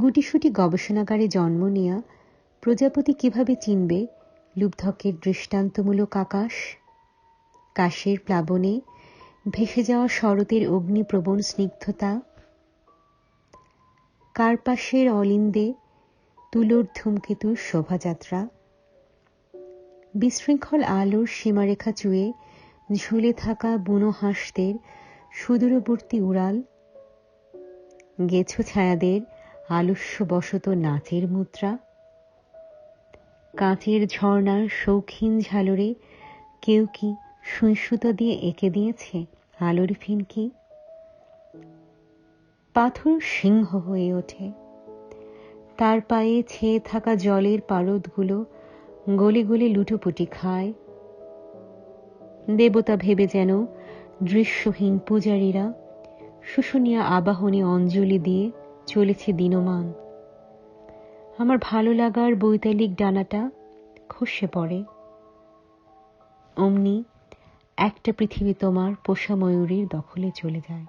গুটিসুটি গবেষণাগারে জন্ম নেয়া প্রজাপতি কীভাবে চিনবে লুব্ধকের দৃষ্টান্তমূলক আকাশ? কাশের প্লাবনে ভেসে যাওয়া শরতের অগ্নিপ্রবণ স্নিগ্ধতা? কার্পাসের অলিন্দে তুলোর ধূমকেতুর শোভাযাত্রা? বিশৃঙ্খল আলোর সীমারেখা চুয়ে ঝুলে থাকা বুনো হাঁসদের সুদূরবর্তী উড়াল, গেছো ছায়াদের আলস্যবশত নাচের মুদ্রা, কাঁচের ঝর্ণার শৌখিন ঝালরে কেউ কি সুঁইসুতো দিয়ে এঁকে দিয়েছে আলোর ফিনকি? পাথর সিংহ হয়ে ওঠে, তার পায়ে ছেয়ে থাকা জলের পারদগুলো গলে গলে লুটোপুটি খায় দেবতা ভেবে যেন দৃশ্যহীন পূজারীরা শুশুনিয়া আবাহনী অঞ্জলি দিয়ে চলেছে দিনমান। আমার ভালো লাগার বৈতালিক ডানাটা খসে পড়ে। অমনি একটা পৃথিবী তোমার পোষা ময়ূরীর দখলে চলে যায়।